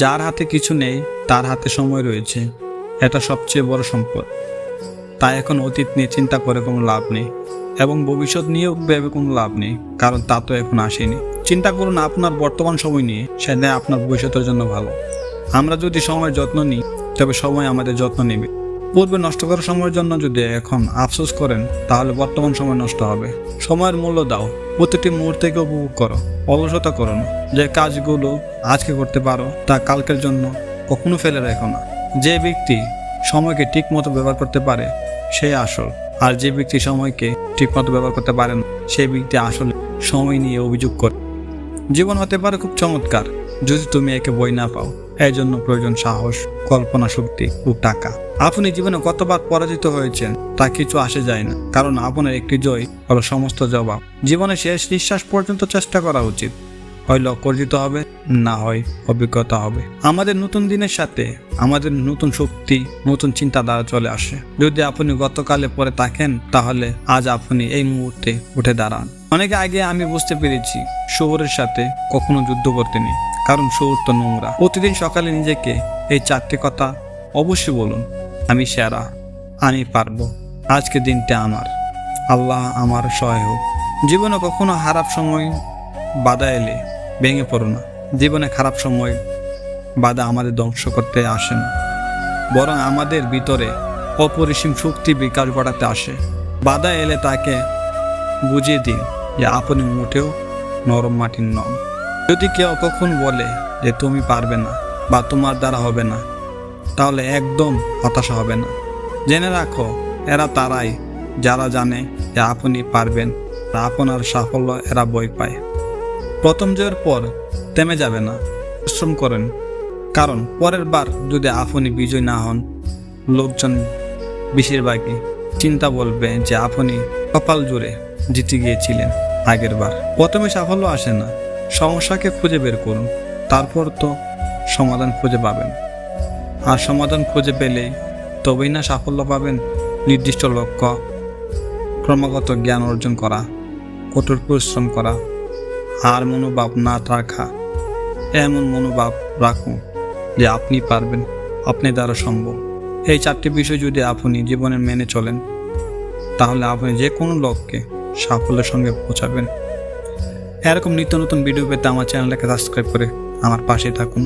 যার হাতে কিছু নেই, তার হাতে সময় রয়েছে। এটা সবচেয়ে বড় সম্পদ। তাই এখন অতীত নিয়ে চিন্তা করে কোনো লাভ নেই এবং ভবিষ্যৎ নিয়েও ভেবে কোনো লাভ নেই, কারণ তা তো এখন আসেনি। চিন্তা করুন আপনার বর্তমান সময় নিয়ে সেটা আপনার ভবিষ্যতের জন্য ভালো। আমরা যদি সময়ের যত্ন নিই, তবে সময় আমাদের যত্ন নেবে। পূর্বে নষ্ট করার সময়ের জন্য যদি এখন আফসোস করেন, তাহলে বর্তমান সময় নষ্ট হবে। সময়ের মূল্য দাও। প্রতিটি মুহূর্তকে উপভোগ করো, অলসতা করো না। যে কাজগুলো আজকে করতে পারো, তা কালকের জন্য কখনো ফেলে রেখো না। যে ব্যক্তি সময়কে ঠিক মতো ব্যবহার করতে পারে, সে আসল। আর যে ব্যক্তি সময়কে ঠিক মতো ব্যবহার করতে পারে না সেই ব্যক্তি আসলে সময় নিয়ে অভিযোগ করে। জীবন হতে পারে খুব চমৎকার যদি তুমি একে বই না পাও এই জন্য প্রয়োজন সাহস, কল্পনা শক্তি ও টাকা। আপনি জীবনে কতবার পরাজিত হয়েছেন, তা কিছু আসে যায় না, কারণ আপনার একটি জয় হলো সমস্ত জবাব। জীবনে শেষ নিঃশ্বাস পর্যন্ত চেষ্টা করা উচিত। হয় লক্ষ্য অর্জিত হবে, না হয় অভিজ্ঞতা হবে। আমাদের নতুন দিনের সাথে আমাদের নতুন শক্তি, নতুন চিন্তাধারা চলে আসে। যদি আপনি গতকালে পরে থাকেন, তাহলে আজ আপনি এই মুহূর্তে উঠে দাঁড়ান। অনেক আগে আমি বুঝতে পেরেছি, শহরের সাথে কখনো যুদ্ধ করতে নেই। কারণ শহর তো নোংরা। প্রতিদিন সকালে নিজেকে এই চারটি কথা অবশ্যই বলুন, আমি সেরা, আমি পারব, আজকে দিনটা আমার। আল্লাহ আমার সহায় হোক। জীবনে কখনো খারাপ সময় বাধা এলে ভেঙে পড়ো না। জীবনে খারাপ সময় বাধা আমাদের ধ্বংস করতে আসে না। বরং আমাদের ভিতরে অপরিসীম শক্তি বিকাশ ঘটাতে আসে। বাধা এলে তাকে বুঝিয়ে দিন যে আপনি মোটেও নরম মাটির নন। যদি কেউ কখন বলে যে তুমি পারবে না বা তোমার দ্বারা হবে না, তাহলে একদম হতাশা হবে না। জেনে রাখো, এরা তারাই। যারা জানে যে আপনি পারবেন আর আপনার সাফল্য এরা বই পায়। প্রথম জয়ের পর থেমে যাবে না, পরিশ্রম করেন। কারণ পরের বার যদি আপনি বিজয় না হন, লোকজন বেশিরভাগই চিন্তা বলবে যে আপনি কপাল জুড়ে জিতে গিয়েছিলেন আগের বার। প্রথমে সাফল্য আসে না সমস্যাকে খুঁজে বের করুন। তারপর তো সমাধান খুঁজে পাবেন। আর সমাধান খুঁজে পেলে তবেই না সাফল্য পাবেন নির্দিষ্ট লক্ষ্য, ক্রমাগত জ্ঞান অর্জন করা, কঠোর পরিশ্রম করা, আর মনোভাব না রাখা। এমন মনোভাব রাখুন যে আপনি পারবেন, আপনি দ্বারা সম্ভব। এই চারটি বিষয় যদি আপনি জীবনে মেনে চলেন, তাহলে আপনি যে কোনো লক্ষ্যে সাফল্যের সঙ্গে পৌঁছাবেন। এরকম নিত্য নতুন ভিডিও পেতে আমার চ্যানেলটাকে সাবস্ক্রাইব করে আমার পাশে থাকুন।